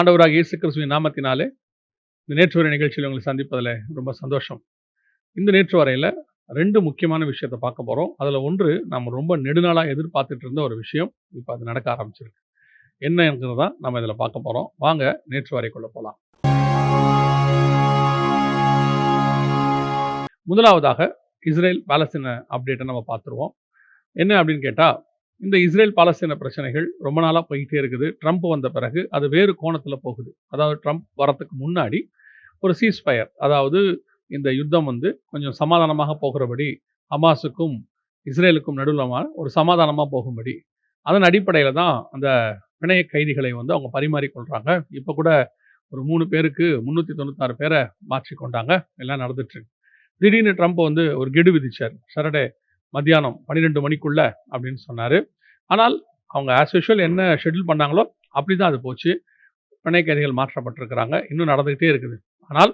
ஆண்டவராக இயேசு கிறிஸ்துவின் நாமத்தினாலே இந்த நேற்று வரை நிகழ்ச்சியில் உங்களை சந்திப்பதில் ரொம்ப சந்தோஷம். இந்த நேற்று வரையில் ரெண்டு முக்கியமான விஷயத்தை பார்க்க போகிறோம் அதில் ஒன்று நம்ம ரொம்ப நெடுநாளாக எதிர்பார்த்துட்டு இருந்த ஒரு விஷயம். இப்போ அது நடக்க ஆரம்பிச்சிருக்கு. என்னங்கிறது தான் நம்ம இதில் பார்க்க போகிறோம் வாங்க நேற்று வரைக்குள்ளே போகலாம் முதலாவதாக இஸ்ரேல் பாலஸ்தீன அப்டேட்டை நம்ம பார்த்துருவோம். என்ன அப்படின்னு கேட்டால் இந்த இஸ்ரேல் பாலஸ்தீன பிரச்சனைகள் ரொம்ப நாளாக போயிட்டே இருக்குது. ட்ரம்ப் வந்த பிறகு அது வேறு கோணத்தில் போகுது. அதாவது ட்ரம்ப் வரத்துக்கு முன்னாடி ஒரு சீஸ்ஃபயர் அதாவது இந்த யுத்தம் வந்து கொஞ்சம் சமாதானமாக போகிறபடி ஹமாஸுக்கும் இஸ்ரேலுக்கும் நடுவிலமான ஒரு சமாதானமாக போகும்படி அதன் அடிப்படையில் தான் அந்த பிணைய கைதிகளை வந்து அவங்க பரிமாறிக்கொள்கிறாங்க இப்போ கூட ஒரு மூணு பேருக்கு முந்நூற்றி தொண்ணூத்தாறு பேரை மாற்றி கொண்டாங்க. எல்லாம் நடந்துட்டுருக்கு திடீர்னு ட்ரம்ப் வந்து ஒரு கெடு விதிச்சார். சரடே மத்தியானம் பன்னிரெண்டு மணிக்குள்ள அப்படின்னு சொன்னார். ஆனால் அவங்க ஆஸ் யூஷுவல் என்ன ஷெட்யூல் பண்ணாங்களோ அப்படி தான் அது போச்சு. பிணைக்கதிகள் மாற்றப்பட்டிருக்கிறாங்க. இன்னும் நடந்துக்கிட்டே இருக்குது. ஆனால்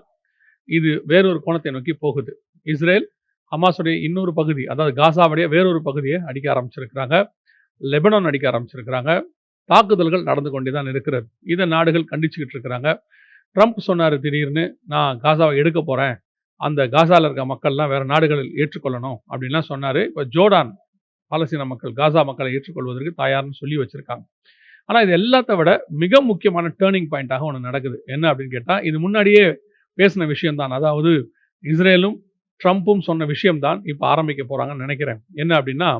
இது வேறொரு கோணத்தை நோக்கி போகுது. இஸ்ரேல் ஹமாஸுடைய இன்னொரு பகுதி அதாவது காசாவுடைய வேறொரு பகுதியை அடிக்க ஆரம்பிச்சிருக்கிறாங்க. லெபனான் அடிக்க ஆரம்பிச்சிருக்கிறாங்க. தாக்குதல்கள் நடந்து கொண்டே தான் இருக்கிறது. இதை நாடுகள் கண்டிச்சுக்கிட்டு இருக்கிறாங்க. ட்ரம்ப் சொன்னார் திடீர்னு நான் காசாவை எடுக்க போகிறேன் அந்த காசாவில் இருக்க மக்கள்லாம் வேறு நாடுகளில் ஏற்றுக்கொள்ளணும் அப்படின்லாம் சொன்னார். இப்போ ஜோர்டான் பாலஸ்தீன மக்கள் காசா மக்களை ஏற்றுக்கொள்வதற்கு தயார்னு சொல்லி வச்சுருக்காங்க. ஆனால் இது எல்லாத்த விட மிக முக்கியமான டேர்னிங் பாயிண்ட்டாக ஒன்று நடக்குது. என்ன அப்படின்னு கேட்டால் இது முன்னாடியே பேசின விஷயம்தான். அதாவது இஸ்ரேலும் ட்ரம்ப்பும் சொன்ன விஷயம்தான் இப்போ ஆரம்பிக்க போகிறாங்கன்னு நினைக்கிறேன். என்ன அப்படின்னா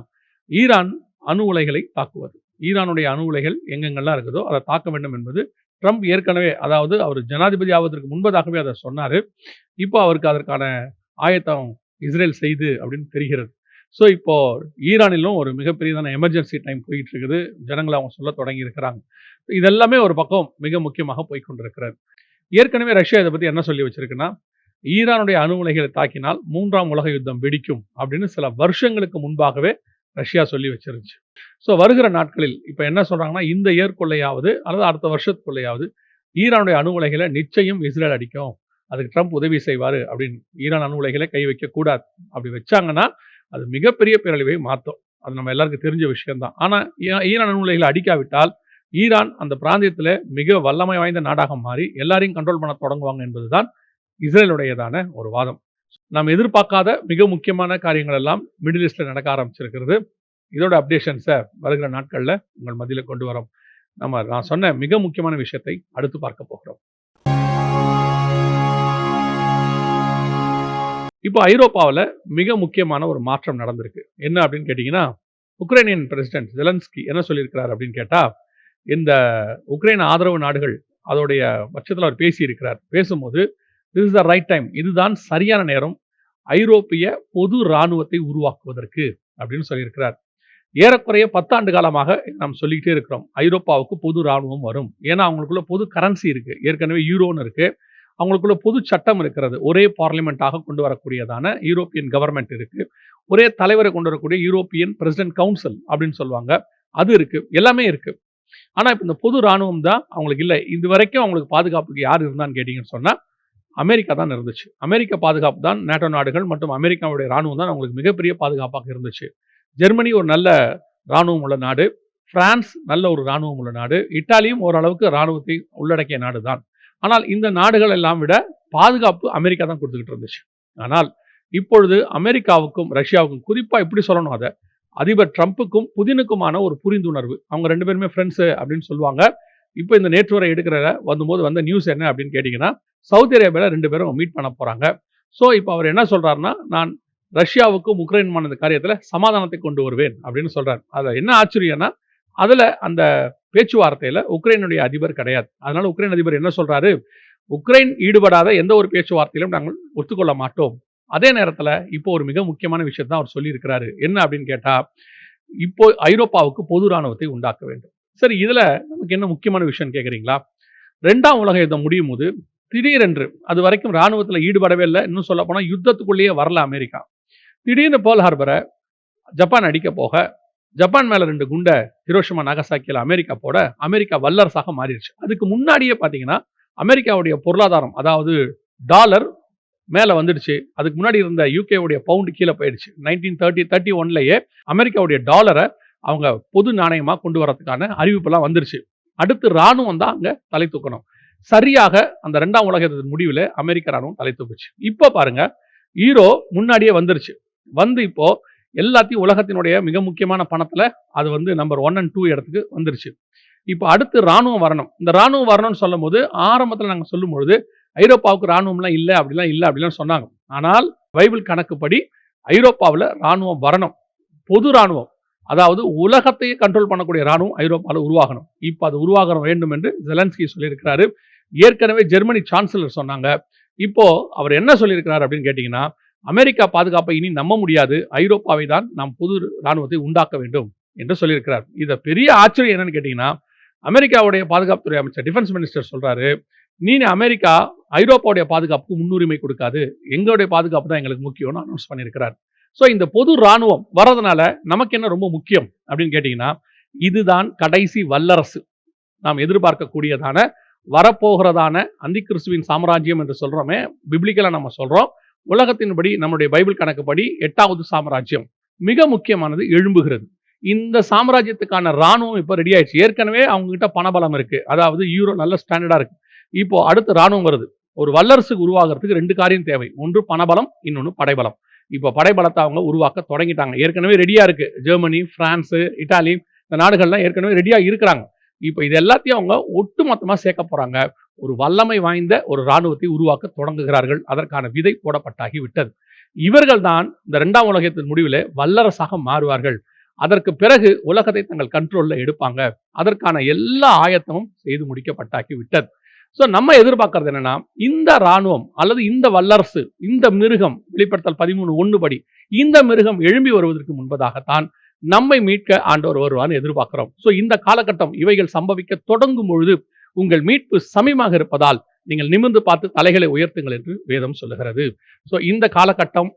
ஈரான் அணு உலைகளை தாக்குவது. ஈரானுடைய அணு உலைகள் எங்கெங்கெல்லாம் இருக்குதோ அதை தாக்க வேண்டும் என்பது ட்ரம்ப் ஏற்கனவே அதாவது அவர் ஜனாதிபதி ஆவதற்கு முன்பதாகவே அதை சொன்னார். இப்போ அவருக்கு அதற்கான ஆயத்தம் இஸ்ரேல் செய்து அப்படின்னு தெரிகிறது. ஸோ இப்போ ஈரானிலும் ஒரு மிகப்பெரியதான எமர்ஜென்சி டைம் போயிட்டு இருக்குது ஜனங்களை அவங்க சொல்ல தொடங்கி இருக்கிறாங்க இதெல்லாமே ஒரு பக்கம் மிக முக்கியமாக போய் கொண்டிருக்கிறது ஏற்கனவே ரஷ்யா இதை பற்றி என்ன சொல்லி வச்சிருக்குன்னா ஈரானுடைய அணு உலைகளை தாக்கினால் மூன்றாம் உலக யுத்தம் வெடிக்கும் அப்படின்னு சில வருஷங்களுக்கு முன்பாகவே ரஷ்யா சொல்லி வச்சிருந்துச்சு. ஸோ வருகிற நாட்களில் இப்போ என்ன சொல்கிறாங்கன்னா இந்த ஏற்கொள்ளையாவது அல்லது அடுத்த வருஷத்துக்குள்ளையாவது ஈரானுடைய அணு உலைகளை நிச்சயம் இஸ்ரேல் அடிக்கும். அதுக்கு ட்ரம்ப் உதவி செய்வார் அப்படின்னு ஈரான் அணு உலைகளை கை வைக்கக்கூடாது அப்படி வச்சாங்கன்னா அது மிகப்பெரிய பேரழிவை மாற்றும். அது நம்ம எல்லாருக்கும் தெரிஞ்ச விஷயம்தான். ஆனால் ஈரான் அணு உலைகளை அடிக்காவிட்டால் ஈரான் அந்த பிராந்தியத்தில் மிக வல்லமை வாய்ந்த நாடாக மாறி எல்லாரையும் கண்ட்ரோல் பண்ண தொடங்குவாங்க என்பதுதான் இஸ்ரேலுடையதான ஒரு வாதம். நாம் எதிர்பார்க்காத மிக முக்கியமான காரியங்கள் எல்லாம் மிடில் ஈஸ்டில் நடக்க ஆரம்பிச்சிருக்கிறது. இதோட அப்டேஷன்ஸை வருகிற நாட்களில் உங்கள் மத்தியில் கொண்டு வரோம். நம்ம நான் சொன்ன மிக முக்கியமான விஷயத்தை அடுத்து பார்க்க போகிறோம். இப்போ ஐரோப்பாவில் மிக முக்கியமான ஒரு மாற்றம் நடந்திருக்கு. என்ன அப்படின்னு கேட்டிங்கன்னா உக்ரைனியன் பிரசிடென்ட் ஜெலன்ஸ்கி என்ன சொல்லியிருக்கிறார் அப்படின்னு கேட்டால் இந்த உக்ரைன் ஆதரவு நாடுகள் அதோடைய பட்சத்தில் அவர் பேசியிருக்கிறார். பேசும்போது this is the right time இதுதான் சரியான நேரம். ஐரோப்பிய பொது இராணுவத்தை உருவாக்குவதற்கு அப்படின்னு சொல்லியிருக்கிறார். ஏறக்குறைய பத்தாண்டு காலமாக நாம் சொல்லிக்கிட்டே இருக்கிறோம். ஐரோப்பாவுக்கு பொது இராணுவம் வரும். ஏன்னா அவங்களுக்குள்ள பொது கரன்சி இருக்கு. ஏற்கனவே யூரோன்னு இருக்கு. அவங்களுக்குள்ள பொது சட்டம் இருக்கிறது. ஒரே பார்லிமெண்ட்டாக கொண்டு வரக்கூடியதான யூரோப்பியன் கவர்மெண்ட் இருக்கு. ஒரே தலைவரை கொண்டு வரக்கூடிய யூரோப்பியன் பிரசிடென்ட் கவுன்சில் அப்படின்னு சொல்லுவாங்க. அது இருக்கு. எல்லாமே இருக்கு. ஆனால் இப்போ இந்த பொது இராணுவம் தான் அவங்களுக்கு இல்லை. இது வரைக்கும் அவங்களுக்கு பாதுகாப்புக்கு யார் இருந்தான்னு கேட்டிங்கன்னு சொன்னால் அமெரிக்கா தான் இருந்துச்சு. அமெரிக்க பாதுகாப்பு தான் நேட்டோ நாடுகள் மற்றும் அமெரிக்காவுடைய இராணுவம் தான் அவங்களுக்கு மிகப்பெரிய பாதுகாப்பாக இருந்துச்சு. ஜெர்மனி ஒரு நல்ல இராணுவம் உள்ள நாடு. பிரான்ஸ் நல்ல ஒரு இராணுவம் உள்ள நாடு. இட்டாலியும் ஓரளவுக்கு இராணுவத்தை உள்ளடக்கிய நாடு தான். ஆனால் இந்த நாடுகள் எல்லாம் விட பாதுகாப்பு அமெரிக்கா தான் கொடுத்துக்கிட்டு இருந்துச்சு. ஆனால் இப்பொழுது அமெரிக்காவுக்கும் ரஷ்யாவுக்கும் குறிப்பாக இப்படி சொல்லணும் அதை. அதிபர் ட்ரம்ப்புக்கும் புதினுக்குமான ஒரு புரிந்துணர்வு. அவங்க ரெண்டு பேருமே ஃப்ரெண்ட்ஸு அப்படின்னு சொல்லுவாங்க. இப்போ இந்த நேற்று வரை எடுக்கிற வந்தபோது வந்த நியூஸ் என்ன அப்படின்னு கேட்டிங்கன்னா சவுதி அரேபியாவில் ரெண்டு பேரும் மீட் பண்ண போகிறாங்க ஸோ இப்போ அவர் என்ன சொல்கிறாருன்னா நான் ரஷ்யாவுக்கும் உக்ரைனுமான இந்த காரியத்தில் சமாதானத்தை கொண்டு வருவேன் அப்படின்னு சொல்கிறார் அதில் என்ன ஆச்சரியம்னா அதில் அந்த பேச்சுவார்த்தையில் உக்ரைனுடைய அதிபர் கிடையாது. அதனால் உக்ரைன் அதிபர் என்ன சொல்கிறாரு உக்ரைன் ஈடுபடாத எந்த ஒரு பேச்சுவார்த்தையிலும் நாங்கள் ஒத்துக்கொள்ள மாட்டோம். அதே நேரத்தில் இப்போ ஒரு மிக முக்கியமான விஷயத்தான் அவர் சொல்லியிருக்கிறாரு. என்ன அப்படின்னு கேட்டால் இப்போ ஐரோப்பாவுக்கு பொது இராணுவத்தை உண்டாக்க வேண்டும். சரி இதில் நமக்கு என்ன முக்கியமான விஷயம் கேட்குறீங்களா ரெண்டாம் உலக யுத்தம் முடியும் போது திடீரென்று அது வரைக்கும் இராணுவத்தில் ஈடுபடவே இல்லை. இன்னும் சொல்ல போனால் யுத்தத்துக்குள்ளேயே வரல அமெரிக்கா. திடீர்னு போல் ஹார்பரை ஜப்பான் அடிக்க போக ஜப்பான் மேலே ரெண்டு குண்டை ஹிரோஷிமா நாகசாக்கியில் அமெரிக்கா போட அமெரிக்கா வல்லரசாக மாறிடுச்சு. அதுக்கு முன்னாடியே பார்த்தீங்கன்னா அமெரிக்காவுடைய பொருளாதாரம் அதாவது டாலர் மேலே வந்துடுச்சு. அதுக்கு முன்னாடி இருந்த யூகேவுடைய பவுண்டு கீழே போயிடுச்சு. நைன்டீன் தேர்ட்டி தேர்ட்டி ஒன்லேயே அமெரிக்காவுடைய டாலரை அவங்க பொது நாணயமாக கொண்டு வரதுக்கான அறிவிப்பெல்லாம் வந்துருச்சு. அடுத்து இராணுவம் தான் அங்கே தலை தூக்கணும். சரியாக அந்த ரெண்டாம் உலக முடிவில் அமெரிக்க ராணுவம் தலை தூக்குச்சு. இப்போ பாருங்க ஈரோ முன்னாடியே வந்துருச்சு. வந்து இப்போ எல்லாத்தையும் உலகத்தினுடைய மிக முக்கியமான பணத்தில் அது வந்து நம்பர் ஒன் அண்ட் டூ இடத்துக்கு வந்துருச்சு. இப்போ அடுத்து ராணுவம் வரணும். இந்த ராணுவம் வரணும்னு சொல்லும் போது ஆரம்பத்தில் நாங்கள் சொல்லும் பொழுது ஐரோப்பாவுக்கு ராணுவம்லாம் இல்லை அப்படிலாம் இல்லை அப்படிலாம் சொன்னாங்க. ஆனால் பைபிள் கணக்குப்படி ஐரோப்பாவில் ராணுவம் வரணும். பொது ராணுவம். அதாவது உலகத்தையே கண்ட்ரோல் பண்ணக்கூடிய ராணுவம் ஐரோப்பாவில் உருவாகணும். இப்போ அது உருவாக வேண்டும் என்று ஜெலன்ஸ்கி சொல்லியிருக்கிறாரு. ஏற்கனவே ஜெர்மனி சான்சலர் சொன்னாங்க. இப்போ அவர் என்ன சொல்லியிருக்கிறார் அப்படின்னு கேட்டிங்கன்னா அமெரிக்கா பாதுகாப்பை இனி நம்ப முடியாது. ஐரோப்பாவை தான் நாம் புது ராணுவத்தை உண்டாக்க வேண்டும் என்று சொல்லியிருக்கிறார். இதை பெரிய ஆச்சரியம் என்னன்னு கேட்டிங்கன்னா அமெரிக்காவுடைய பாதுகாப்புத்துறை அமைச்சர் டிஃபென்ஸ் மினிஸ்டர் சொல்கிறாரு நீ அமெரிக்கா ஐரோப்பாவுடைய பாதுகாப்புக்கு முன்னுரிமை கொடுக்காது. எங்களுடைய பாதுகாப்பு தான் எங்களுக்கு முக்கியம்னு அனௌன்ஸ் பண்ணியிருக்கிறார். ஸோ இந்த பொது ராணுவம் வர்றதுனால நமக்கு என்ன ரொம்ப முக்கியம் அப்படின்னு கேட்டிங்கன்னா இதுதான் கடைசி வல்லரசு. நாம் எதிர்பார்க்கக்கூடியதான வரப்போகிறதான அந்தி கிறிஸ்துவின் சாம்ராஜ்யம் என்று சொல்கிறோமே பிப்ளிக்கலாக நம்ம சொல்கிறோம் உலகத்தின்படி நம்முடைய பைபிள் கணக்குப்படி எட்டாவது சாம்ராஜ்யம். மிக முக்கியமானது எழும்புகிறது. இந்த சாம்ராஜ்யத்துக்கான ராணுவம் இப்போ ரெடி ஆயிடுச்சு. ஏற்கனவே அவங்ககிட்ட பணபலம் இருக்குது அதாவது யூரோ நல்ல ஸ்டாண்டர்டாக இருக்குது இப்போ அடுத்து ராணுவம் வருது. ஒரு வல்லரசுக்கு உருவாகிறதுக்கு ரெண்டு காரியம் தேவை. ஒன்று பணபலம் இன்னொன்று படைபலம். இப்போ படைபலத்தை அவங்க உருவாக்க தொடங்கிட்டாங்க. ஏற்கனவே ரெடியாக இருக்குது ஜெர்மனி ஃப்ரான்ஸு இட்டாலி இந்த நாடுகள்லாம் ஏற்கனவே ரெடியாக இருக்கிறாங்க. இப்போ இது எல்லாத்தையும் அவங்க ஒட்டுமொத்தமாக சேர்க்க போகிறாங்க ஒரு வல்லமை வாய்ந்த ஒரு இராணுவத்தை உருவாக்க தொடங்குகிறார்கள். அதற்கான விதை போடப்பட்டாகி விட்டது. இவர்கள் தான் இந்த ரெண்டாம் உலகத்தின் முடிவில் வல்லரசாக மாறுவார்கள். அதற்கு பிறகு உலகத்தை தங்கள் கண்ட்ரோலில் எடுப்பாங்க. அதற்கான எல்லா ஆயத்தமும் செய்து முடிக்கப்பட்டாக்கி விட்டது. ஸோ நம்ம எதிர்பார்க்கறது என்னன்னா இந்த ராணுவம் அல்லது இந்த வல்லரசு இந்த மிருகம் வெளிப்படுத்தல் பதிமூணு ஒன்று படி இந்த மிருகம் எழும்பி வருவதற்கு முன்பதாகத்தான் நம்மை மீட்க ஆண்டவர் வருவான்னு எதிர்பார்க்கிறோம். ஸோ இந்த காலகட்டம் இவைகள் சம்பவிக்க தொடங்கும் பொழுது உங்கள் மீட்பு சமயமாக இருப்பதால் நீங்கள் நிமிர்ந்து பார்த்து தலைகளை உயர்த்துங்கள் என்று வேதம் சொல்லுகிறது. ஸோ இந்த காலகட்டம்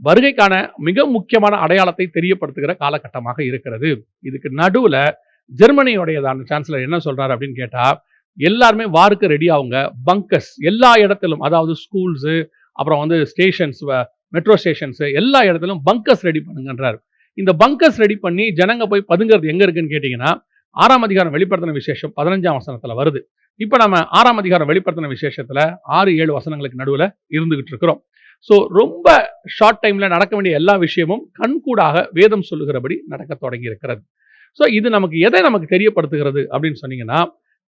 வருகைக்கான மிக முக்கியமான அடையாளத்தை தெரியப்படுத்துகிற காலகட்டமாக இருக்கிறது. இதுக்கு நடுவில் ஜெர்மனியுடையதான சான்சலர் என்ன சொல்றாரு அப்படின்னு கேட்டால் எல்லாருமே வாருக்கு ரெடி ஆகுங்க பங்கஸ் எல்லா இடத்திலும் அதாவது ஸ்கூல்ஸு அப்புறம் வந்து ஸ்டேஷன்ஸ் மெட்ரோ ஸ்டேஷன்ஸு எல்லா இடத்திலும் பங்கர்ஸ் ரெடி பண்ணுங்கன்றார். இந்த பங்கர்ஸ் ரெடி பண்ணி ஜனங்க போய் பதுங்கிறது எங்கே இருக்குன்னு கேட்டிங்கன்னா ஆறாம் அதிகாரம் வெளிப்படுத்தின விசேஷம் பதினஞ்சாம் வசனத்தில் வருது. இப்போ நம்ம ஆறாம் அதிகாரம் வெளிப்படுத்தின விசேஷத்தில் ஆறு ஏழு வசனங்களுக்கு நடுவில் இருந்துகிட்டு இருக்கிறோம். ஸோ ரொம்ப ஷார்ட் டைமில் நடக்க வேண்டிய எல்லா விஷயமும் கண்கூடாக வேதம் சொல்லுகிறபடி நடக்க தொடங்கி இருக்கிறது. ஸோ இது நமக்கு எதை நமக்கு தெரியப்படுத்துகிறது அப்படின்னு சொன்னீங்கன்னா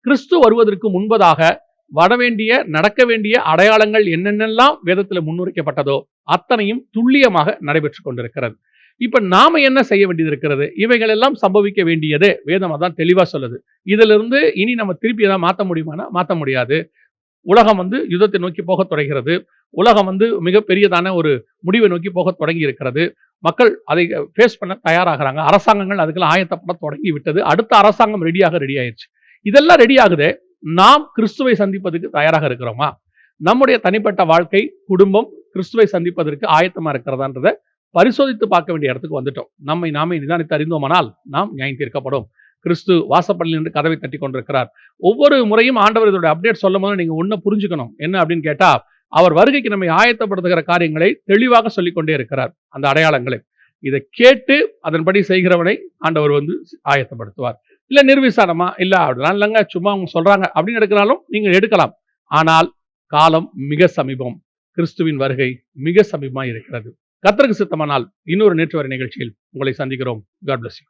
கிறிஸ்து வருவதற்கு முன்பதாக வர வேண்டிய நடக்க வேண்டிய அடையாளங்கள் என்னென்னலாம் வேதத்தில் முன்னுரைக்கப்பட்டதோ அத்தனையும் துல்லியமாக நடைபெற்று கொண்டிருக்கிறது. இப்ப நாம என்ன செய்ய வேண்டியது இருக்கிறது இவைகள் எல்லாம் சம்பவிக்க வேண்டியதே வேதம் அதான் தெளிவா சொல்லுது. இதுல இருந்து இனி நம்ம திருப்பி எதாவது மாற்ற முடியுமானா மாற்ற முடியாது. உலகம் வந்து யுத்தத்தை நோக்கி போக தொடங்கிறது உலகம் வந்து மிகப்பெரியதான ஒரு முடிவை நோக்கி போக தொடங்கி இருக்கிறது மக்கள் அதை ஃபேஸ் பண்ண தயாராகிறாங்க. அரசாங்கங்கள் அதுக்கெல்லாம் ஆயத்தப்பட தொடங்கி விட்டது அடுத்த அரசாங்கம் ரெடியாக ரெடி ஆயிடுச்சு இதெல்லாம் ரெடி ஆகுது. நாம் கிறிஸ்துவை சந்திப்பதற்கு தயாராக இருக்கிறோமா? நம்முடைய தனிப்பட்ட வாழ்க்கை குடும்பம் கிறிஸ்துவை சந்திப்பதற்கு ஆயத்தமாக இருக்கிறதான்றதை பரிசோதித்து பார்க்க வேண்டிய இடத்துக்கு வந்துட்டோம். நம்மை நாமே நிதானித்து அறிந்தோமானால் நாம் நியாயம் தீர்க்கப்படும். கிறிஸ்து வாசப்பள்ளியில் இருந்து கதவை தட்டி கொண்டிருக்கிறார். ஒவ்வொரு முறையும் ஆண்டவர் இதோட அப்டேட் சொல்லும் போது நீங்கள் ஒன்று புரிஞ்சுக்கணும். என்ன அப்படின்னு கேட்டால் அவர் வருகைக்கு நம்மை ஆயத்தப்படுத்துகிற காரியங்களை தெளிவாக சொல்லிக்கொண்டே இருக்கிறார். அந்த அடையாளங்களை. இதை கேட்டு அதன்படி செய்கிறவனை ஆண்டவர் வந்து ஆயத்தப்படுத்துவார். இல்ல நிர்விசாரமா? இல்ல அப்படிலாம் இல்லைங்க. சும்மா அவங்க சொல்றாங்க. அப்படின்னு எடுக்கிறாலும் நீங்கள் எடுக்கலாம். ஆனால் காலம் மிக சமீபம். கிறிஸ்துவின் வருகை மிக சமீபமாக இருக்கிறது. கத்தருக்கு சித்தமானால் இன்னொரு நேற்று வரை நிகழ்ச்சியில் உங்களை சந்திக்கிறோம். God bless you